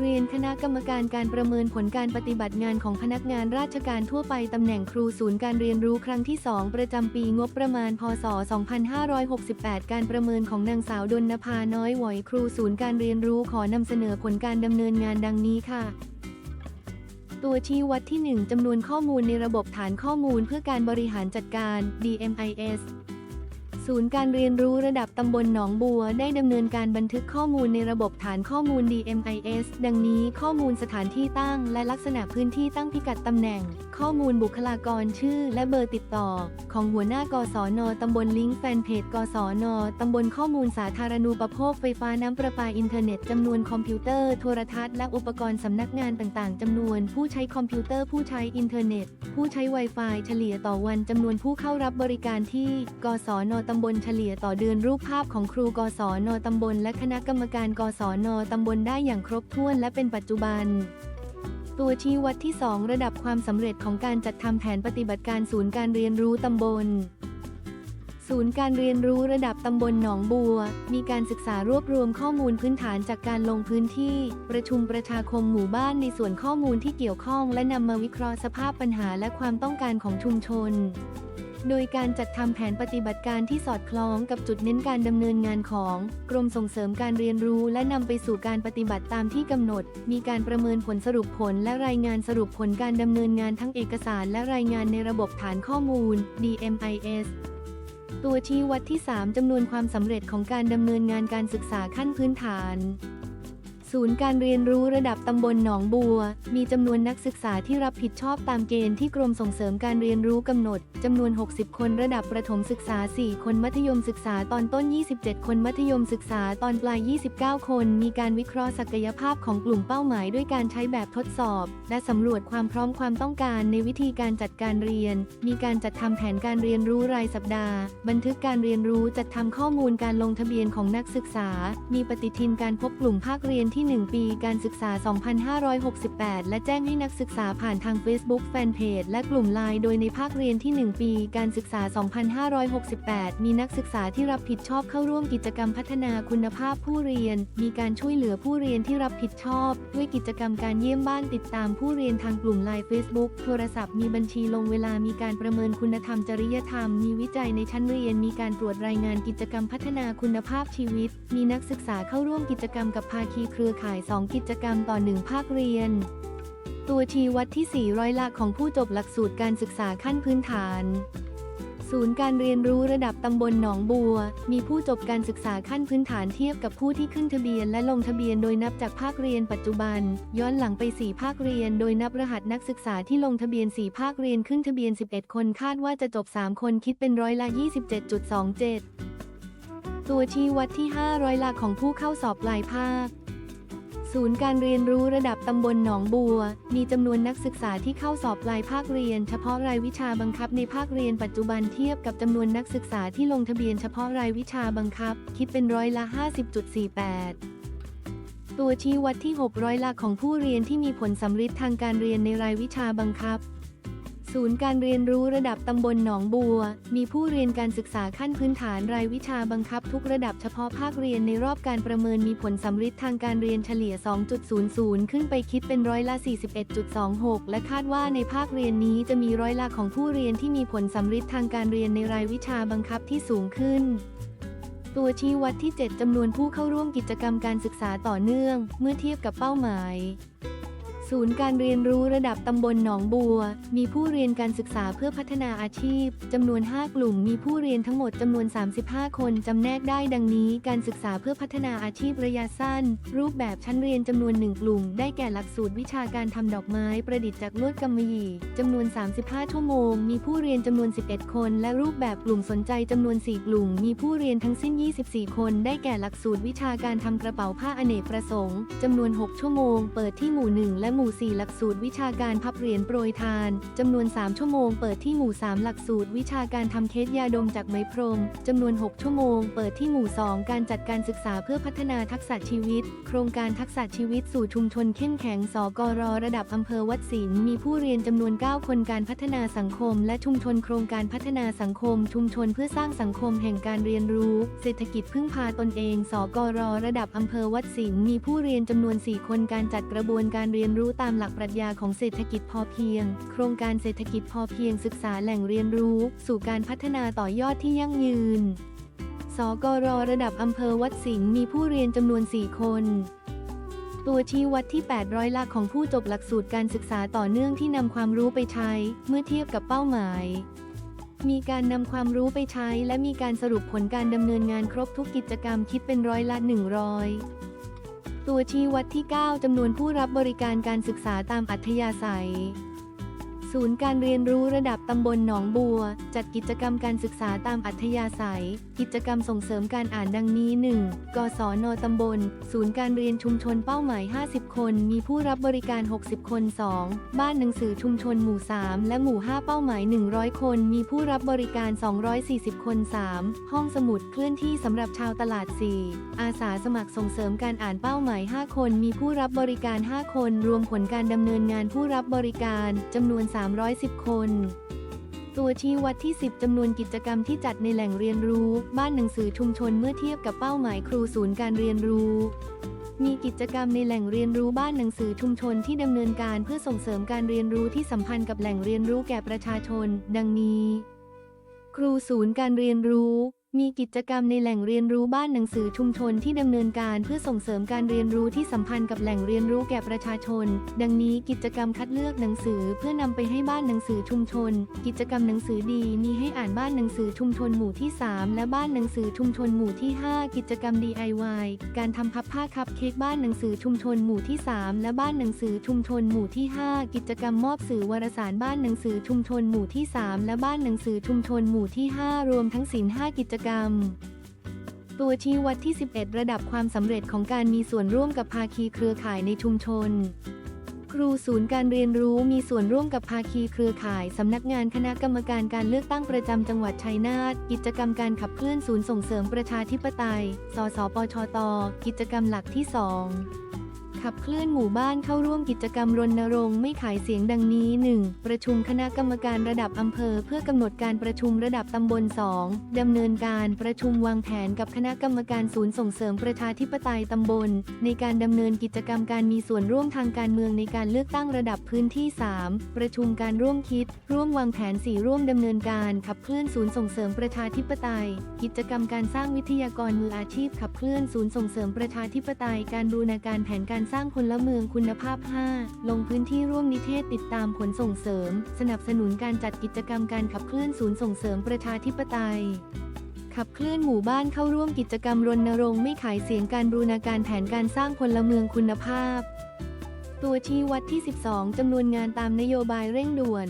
เรียนคณะกรรมการการประเมินผลการปฏิบัติงานของพนักงานราชการทั่วไปตำแหน่งครูศูนย์การเรียนรู้ครั้งที่ 2 ประจำปีงบประมาณ พศ 2568 การประเมินของนางสาวดนภาน้อยหวอยครูศูนย์การเรียนรู้ขอนำเสนอผลการดำเนินงานดังนี้ค่ะตัวชี้วัดที่ 1 จำนวนข้อมูลในระบบฐานข้อมูลเพื่อการบริหารจัดการ DMIS ศูนย์การเรียนรู้ระดับตำบลหนองบัว ได้ดำเนินการบันทึกข้อมูลในระบบฐานข้อมูล DMIS ดังนี้ข้อมูลสถานที่ตั้ง และลักษณะพื้นที่ตั้งพิกัดตำแหน่ง ข้อมูลบุคลากรชื่อ และเบอร์ติดต่อ ของหัวหน้ากศนตำบลลิงก์แฟนเพจกศนตำบลข้อมูลสาธารณูปโภคไฟฟ้าน้ำประปาอินเทอร์เน็ตจำนวนคอมพิวเตอร์โทรทัศน์และอุปกรณ์สำนักงานต่างๆจำนวนผู้ใช้คอมพิวเตอร์ผู้ใช้อินเทอร์เน็ต ผู้ใช้ Wi-Fi เฉลี่ยต่อวันจำนวนผู้เข้ารับบริการที่ กศนตำบลเฉลี่ยต่อเดือนรูปภาพของครูกศนตำบลและคณะกรรมการกศนตำบลได้อย่างครบถ้วนและเป็นปัจจุบัน ตัวชี้วัดที่ 2 ระดับความสำเร็จของการจัดทำแผนปฏิบัติการศูนย์การเรียนรู้ตำบล ศูนย์การเรียนรู้ระดับตำบลหนองบัว มีการศึกษารวบรวมข้อมูลพื้นฐานจากการลงพื้นที่ ประชุมประชาคมหมู่บ้านในส่วนข้อมูลที่เกี่ยวข้อง และนำมาวิเคราะห์สภาพปัญหาและความต้องการของชุมชน โดยการจัดทำแผนปฏิบัติการที่สอดคล้องกับจุดเน้นการดำเนินงานของ กรมส่งเสริมการเรียนรู้และนำไปสู่การปฏิบัติตามที่กำหนด มีการประเมินผลสรุปผลและรายงานสรุปผลการดำเนินงานทั้งเอกสารและรายงานในระบบฐานข้อมูล DMIS ตัวชี้วัดที่ 3จำนวนความสำเร็จของการดำเนินงานการศึกษาขั้นพื้นฐาน ศูนย์การเรียนรู้ระดับตำบลหนองบัว มีจำนวนนักศึกษาที่รับผิดชอบตามเกณฑ์ที่กรมส่งเสริมการเรียนรู้กำหนด จำนวน 60 คนระดับประถมศึกษา 4 คนมัธยมศึกษาตอนต้น 27 คนมัธยมศึกษาตอนปลาย 29 คน มีการวิเคราะห์ศักยภาพของกลุ่มเป้าหมาย ด้วยการใช้แบบทดสอบ และสำรวจความพร้อมความต้องการในวิธีการจัดการเรียน มีการจัดทำแผนการเรียนรู้รายสัปดาห์ บันทึกการเรียนรู้จัดทำข้อมูลการลงทะเบียนของนักศึกษา มีปฏิทินการพบกลุ่มภาคเรียนที่ที่ 1 ปีการศึกษา 2568 และแจ้งให้นักศึกษาผ่านทาง Facebook Fanpage และกลุ่มไลน์โดยในภาคเรียนที่ 1 ปีการศึกษา 2568 มีนักศึกษาที่รับผิดชอบเข้าร่วมกิจกรรมพัฒนาคุณภาพผู้เรียน มีการช่วยเหลือผู้เรียนที่รับผิดชอบ ด้วยกิจกรรมการเยี่ยมบ้านติดตามผู้เรียนทางกลุ่มไลน์ Facebook โทรศัพท์มีบัญชีลงเวลามีการประเมินคุณธรรมจริยธรรม มีวิจัยในชั้นเรียน มีการตรวจรายงานกิจกรรมพัฒนาคุณภาพชีวิต มีนักศึกษาเข้าร่วมกิจกรรมกับภาคีเครือข่าย 2 กิจกรรมต่อ 1 ภาคเรียน ตัวชี้วัดที่4ร้อยละของผู้จบหลักสูตรการศึกษาขั้นพื้นฐาน ศูนย์การเรียนรู้ระดับตำบลหนองบัว มีผู้จบการศึกษาขั้นพื้นฐานเทียบกับผู้ที่ขึ้นทะเบียนและลงทะเบียนโดยนับจากภาคเรียนปัจจุบัน ย้อนหลังไป 4 ภาคเรียน โดยนับรหัสนักศึกษาที่ลงทะเบียน 4 ภาคเรียนขึ้นทะเบียน 11 คนคาดว่าจะจบ 3 คนคิดเป็นร้อยละ 27.27ตัวชี้วัดที่5ร้อยละของผู้เข้าสอบปลายภาค ศูนย์การเรียนรู้ระดับตำบลหนองบัว มีจำนวนนักศึกษาที่เข้าสอบรายภาคเรียน เฉพาะรายวิชาบังคับในภาคเรียนปัจจุบันเทียบกับจำนวนนักศึกษาที่ลงทะเบียนเฉพาะรายวิชาบังคับ คิดเป็นร้อยละ 50.48ตัวชี้วัดที่6ร้อยละของผู้เรียนที่มีผลสำลิดทางการเรียนในรายวิชาบังคับ ศูนย์การเรียนรู้ระดับตำบลหนองบัว มีผู้เรียนการศึกษาขั้นพื้นฐานรายวิชาบังคับทุกระดับเฉพาะภาคเรียนในรอบการประเมินมีผลสำฤทธิ์ทางการเรียนเฉลี่ย 2.00 ขึ้นไปคิดเป็นร้อยละ 41.26 และคาดว่าในภาคเรียนนี้จะมีร้อยละของผู้เรียนที่มีผลสำฤทธิ์ทางการเรียนในรายวิชาบังคับที่สูงขึ้นตัวชี้วัดที่ 7 จำนวนผู้เข้าร่วมกิจกรรมการศึกษาต่อเนื่อง เมื่อเทียบกับเป้าหมาย ศูนย์การเรียนรู้ระดับตำบลหนองบัว มีผู้เรียนการศึกษาเพื่อพัฒนาอาชีพ จำนวน 5 กลุ่ม มีผู้เรียนทั้งหมดจำนวน 35 คน จำแนกได้ดังนี้ การศึกษาเพื่อพัฒนาอาชีพระยะสั้น รูปแบบชั้นเรียนจำนวน 1 กลุ่ม ได้แก่หลักสูตรวิชาการทำดอกไม้ ประดิษฐ์จากลวดกำมะหยี่จำนวน 35 ชั่วโมง มีผู้เรียนจำนวน 11 คน และรูปแบบกลุ่มสนใจจำนวน 4 กลุ่ม มีผู้เรียนทั้งสิ้น 24 คน ได้แก่หลักสูตรวิชาการทำกระเป๋าผ้าอเนกประสงค์จำนวน 6 ชั่วโมง เปิดที่หมู่ 1 และหมู่ 4 หลักสูตรวิชาการพับเหรียญโปรยทานจำนวน 3 ชั่วโมง เปิดที่หมู่ 3 หลักสูตรวิชาการทำเคสยาดมจากไหมพรมจำนวน 6 ชั่วโมง เปิดที่หมู่ 2 การจัดการศึกษาเพื่อพัฒนาทักษะชีวิต โครงการทักษะชีวิตสู่ชุมชนเข้มแข็ง สกรระดับอำเภอวัดสิงห์มีผู้เรียนจำนวน 9 คนการพัฒนาสังคม และชุมชนโครงการพัฒนาสังคม ชุมชนเพื่อสร้างสังคมแห่งการเรียนรู้ เศรษฐกิจพึ่งพาตนเอง สกรระดับอำเภอวัดสิงห์มีผู้เรียนจำนวน 4 คนการจัดกระบวนการเรียนรู้รู้ตามหลักปรัชญาของเศรษฐกิจพอเพียง โครงการเศรษฐกิจพอเพียงศึกษาแหล่งเรียนรู้ สู่การพัฒนาต่อยอดที่ยั่งยืน สกรระดับอำเภอวัดสิงห์มีผู้เรียนจำนวน 4 คน ตัวชี้วัดที่ 800ละของผู้จบหลักสูตรการศึกษาต่อเนื่องที่นำความรู้ไปใช้ เมื่อเทียบกับเป้าหมายมีการนำความรู้ไปใช้และมีการสรุปผลการดำเนินงานครบทุกกิจกรรมคิดเป็นร้อยละ100 ตัวชี้วัดที่ 9จำนวนผู้รับบริการการศึกษาตามอัธยาศัย ศูนย์การเรียนรู้ระดับตำบลหนองบัว จัดกิจกรรมการศึกษาตามอัธยาศัย กิจกรรมส่งเสริมการอ่านดังนี้ 1. กศนตำบล ศูนย์การเรียนชุมชนเป้าหมาย 50 คน มีผู้รับบริการ 60 คน 2. บ้านหนังสือชุมชนหมู่ 3 และหมู่ 5 เป้าหมาย 100 คน มีผู้รับบริการ 240 คน 3. ห้องสมุดเคลื่อนที่สำหรับชาวตลาด 4. อาสาสมัครส่งเสริมการอ่านเป้าหมาย 5 คน มีผู้รับบริการ 5 คน รวมผลการดำเนินงานผู้รับบริการจำนวน310 คน ตัวชี้วัดที่ 10 จำนวนกิจกรรมที่จัดในแหล่งเรียนรู้ บ้านหนังสือชุมชนเมื่อเทียบกับเป้าหมายครูศูนย์การเรียนรู้มีกิจกรรมในแหล่งเรียนรู้บ้านหนังสือชุมชนที่ดำเนินการเพื่อส่งเสริมการเรียนรู้ที่สัมพันธ์กับแหล่งเรียนรู้แก่ประชาชน ดังนี้ ครูศูนย์การเรียนรู้ มีกิจกรรมในแหล่งเรียนรู้บ้านหนังสือชุมชนที่ดำเนินการเพื่อส่งเสริมการเรียนรู้ที่สัมพันธ์กับแหล่งเรียนรู้แก่ประชาชน ดังนี้กิจกรรมคัดเลือกหนังสือเพื่อนำไปให้บ้านหนังสือชุมชน กิจกรรมหนังสือดีมีให้อ่านบ้านหนังสือชุมชนหมู่ที่ 3 และบ้านหนังสือชุมชนหมู่ที่ 5 กิจกรรม DIY การทำพับผ้าคัพเค้กบ้านหนังสือชุมชนหมู่ที่ 3 และบ้านหนังสือชุมชนหมู่ที่ 5 กิจกรรมมอบสื่อวารสารบ้านหนังสือชุมชนหมู่ที่ 3 และบ้านหนังสือชุมชนหมู่ที่ 5 รวมทั้งสิ้น5กิจกรรม ตัวชี้วัดที่ 11 ระดับความสำเร็จของการมีส่วนร่วมกับภาคีเครือข่ายในชุมชน ครูศูนย์การเรียนรู้มีส่วนร่วมกับภาคีเครือข่ายสำนักงานคณะกรรมการการเลือกตั้งประจำจังหวัดชัยนาทกิจกรรมการขับเคลื่อนศูนย์ส่งเสริมประชาธิปไตย สสปชต กิจกรรมหลักที่ 2 ขับเคลื่อนหมู่บ้านเข้าร่วมกิจกรรมรณรงค์ไม่ขายเสียงดังนี้ 1. ประชุมคณะกรรมการระดับอำเภอ เพื่อกำหนดการประชุมระดับตำบล 2. ดำเนินการประชุมวางแผนกับคณะกรรมการศูนย์ส่งเสริมประชาธิปไตยตำบล ในการดำเนินกิจกรรมการมีส่วนร่วมทางการเมืองในการเลือกตั้งระดับพื้นที่ 3. ประชุมการร่วมคิด ร่วมวางแผน 4 ร่วมดำเนินการขับเคลื่อนศูนย์ส่งเสริมประชาธิปไตย กิจกรรมการสร้างวิทยากรมืออาชีพขับเคลื่อนศูนย์ส่งเสริมประชาธิปไตยการบูรณาการแผนการสร้างพลเมืองคุณภาพ 5 ลงพื้นที่ร่วมนิเทศติดตามผลส่งเสริม สนับสนุนการจัดกิจกรรมการขับเคลื่อนศูนย์ส่งเสริมประชาธิปไตย ขับเคลื่อนหมู่บ้านเข้าร่วมกิจกรรมรณรงค์ไม่ขายเสียงการบูรณาการแผนการสร้างพลเมืองคุณภาพ ตัวชี้วัดที่ 12จำนวนงานตามนโยบายเร่งด่วน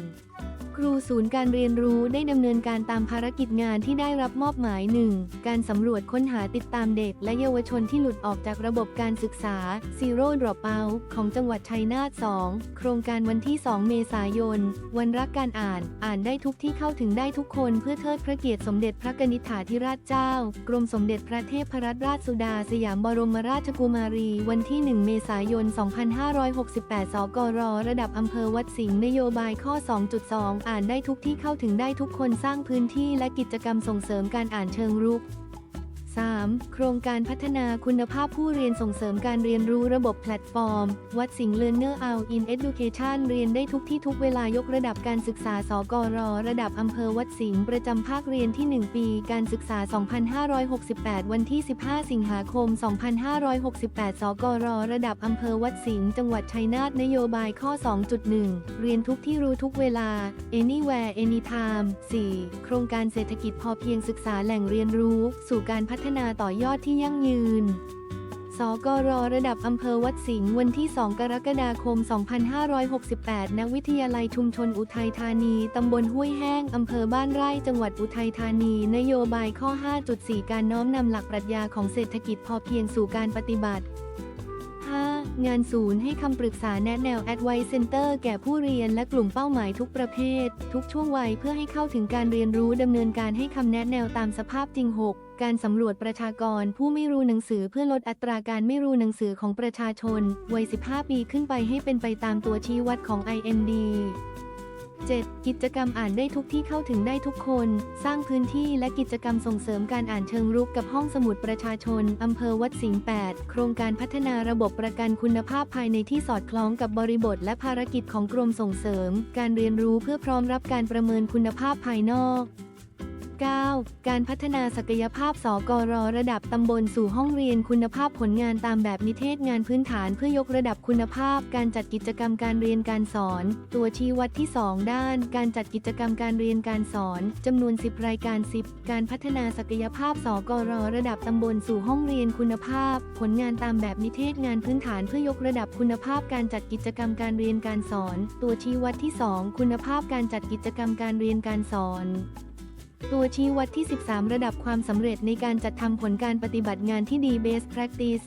รูศูนย์การเรียนรู้ได้ดำเนินการตามภารกิจงานที่ได้รับมอบหมาย 1. การสำรวจค้นหาติดตามเด็ก และเยาวชนที่หลุดออกจากระบบการศึกษา Zero Dropout ของจังหวัดชัยนาท 2. โครงการวันที่ 2 เมษายน วันรักการอ่าน อ่านได้ทุกที่เข้าถึงได้ทุกคนเพื่อเทิดพระเกียรติสมเด็จพระกนิษฐาธิราชเจ้า กรมสมเด็จพระเทพรัตนราชสุดาสยามบรมราชกุมารี วันที่ 1 เมษายน 2568 สกร ระดับอำเภอวัดสิงห์นโยบายข้อ 2.2อ่านได้ทุกที่เข้าถึงได้ทุกคนสร้างพื้นที่และกิจกรรมส่งเสริมการอ่านเชิงรุก 3. โครงการพัฒนาคุณภาพผู้เรียนส่งเสริมการเรียนรู้ระบบแพลตฟอร์ม วัดสิงห์ Learner Out in Education เรียนได้ทุกที่ทุกเวลายกระดับการศึกษาสกรระดับอำเภอวัดสิงห์ประจำภาคเรียนที่ 1 ปี การศึกษา 2568 วันที่ 15 สิงหาคม 2568 สกรระดับอำเภอวัดสิงห์จังหวัดชัยนาทนโยบายข้อ 2.1 เรียนทุกที่รู้ทุกเวลา anywhere anytime 4. โครงการเศรษฐกิจพอเพียงศึกษาแหล่งเรียนรู้ สู่การพัฒนาต่อยอดที่ยั่งยืน สกรระดับอำเภอวัดสิงห์วันที่ 2 กรกฎาคม 2568 ณ วิทยาลัยชุมชนอุทัยธานี ตำบลห้วยแห้ง อำเภอบ้านไร่ จังหวัดอุทัยธานี นโยบายข้อ 5.4 การน้อมนำหลักปรัชญาของเศรษฐกิจพอเพียงสู่การปฏิบัติ งานศูนย์ให้คำปรึกษาแนะแนว Advice Center แก่ผู้เรียนและกลุ่มเป้าหมายทุกประเภท ทุกช่วงวัยเพื่อให้เข้าถึงการเรียนรู้ดำเนินการให้คำแนะแนวตามสภาพจริง 6 การสำรวจประชากรผู้ไม่รู้หนังสือเพื่อลดอัตราการไม่รู้หนังสือของประชาชน วัย 15 ปีขึ้นไปให้เป็นไปตามตัวชี้วัดของ IND 7. กิจกรรมอ่านได้ทุกที่เข้าถึงได้ทุกคน สร้างพื้นที่และกิจกรรมส่งเสริมการอ่านเชิงรุกกับห้องสมุดประชาชน อำเภอวัดสิงห์8โครงการพัฒนาระบบประกันคุณภาพภายในที่สอดคล้องกับบริบท และภารกิจของกรมส่งเสริม การเรียนรู้เพื่อพร้อมรับการประเมินคุณภาพภายนอก 9. การพัฒนาศักยภาพสกรระดับตำบลสู่ห้องเรียนคุณภาพผลงานตามแบบนิเทศงานพื้นฐานเพื่อยกระดับคุณภาพ การจัดกิจกรรมการเรียนการสอน ตัวชี้วัดที่ 2 ด้าน การจัดกิจกรรมการเรียนการสอนจำนวน 10 รายการ 10 การพัฒนาศักยภาพสกรระดับตำบลสู่ห้องเรียนคุณภาพ ผลงานตามแบบนิเทศงานพื้นฐานเพื่อยกระดับคุณภาพ การจัดกิจกรรมการเรียนการสอน ตัวชี้วัดที่ 2 คุณภาพการจัดกิจกรรมการเรียนการสอน ตัวชี้วัดที่ 13 ระดับความสำเร็จในการจัดทำผลการปฏิบัติงานที่ดี Best Practice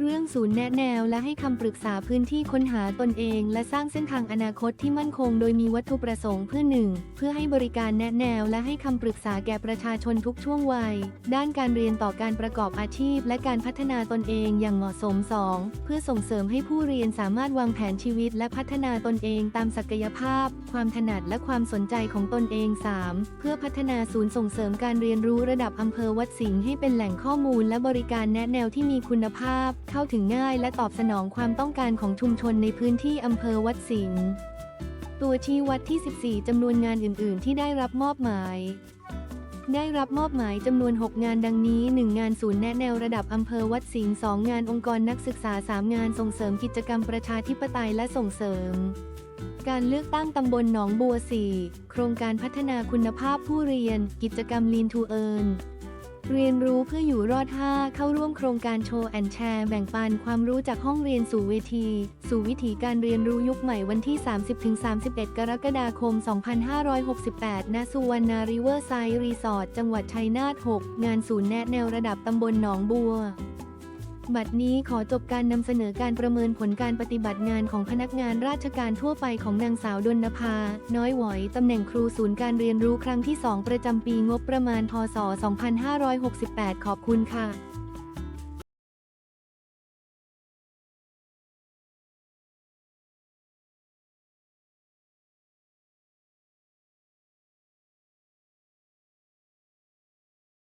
เรื่องศูนย์แนะแนว และให้คำปรึกษาพื้นที่ค้นหาตนเอง และสร้างเส้นทางอนาคตที่มั่นคง โดยมีวัตถุประสงค์เพื่อหนึ่งเพื่อให้บริการแนะแนว และให้คำปรึกษาแก่ประชาชนทุกช่วงวัย ด้านการเรียนต่อการประกอบอาชีพ และการพัฒนาตนเองอย่างเหมาะสม 2. เพื่อส่งเสริมให้ผู้เรียนสามารถวางแผนชีวิต และพัฒนาตนเองตามศักยภาพ ความถนัดและความสนใจของตนเอง 3. เพื่อพัฒนาศูนย์ส่งเสริมการเรียนรู้ระดับอำเภอวัดสิงห์ให้เป็นแหล่งข้อมูลและบริการแนะแนวที่มีคุณภาพเข้าถึงง่ายและตอบสนองความต้องการของชุมชนในพื้นที่อำเภอวัดสิงห์ตัวชี้วัดที่ 14 จำนวนงานอื่น ๆ ที่ได้รับมอบหมาย ได้รับมอบหมายจำนวน 6 งานดังนี้ 1 งานศูนย์แนะแนวระดับอำเภอวัดสิงห์2งานองค์กรนักศึกษา 3 งานส่งเสริมกิจกรรมประชาธิปไตยและส่งเสริม การเลือกตั้งตำบลหนองบัว 4 โครงการพัฒนาคุณภาพผู้เรียน กิจกรรม Lean to Earn เรียนรู้เพื่ออยู่รอด 5 เข้าร่วมโครงการโชว์แอนแชร์แบ่งปันความรู้จากห้องเรียนสู่เวที สู่วิถีการเรียนรู้ยุคใหม่วันที่ 30-31 กรกฎาคม 2568 ณ สุวรรณาริเวอร์ไซด์รีสอร์ทจังหวัดชัยนาท 6 งานศูนย์แนะแนวระดับตำบลหนองบัว บัดนี้ขอจบการนำเสนอการประเมินผลการปฏิบัติงานของพนักงานราชการทั่วไปของนางสาวดนภา น้อยหวอย ตำแหน่งครูศูนย์การเรียนรู้ครั้งที่ 2 ประจำปีงบประมาณ พศ 2568 ขอบคุณค่ะ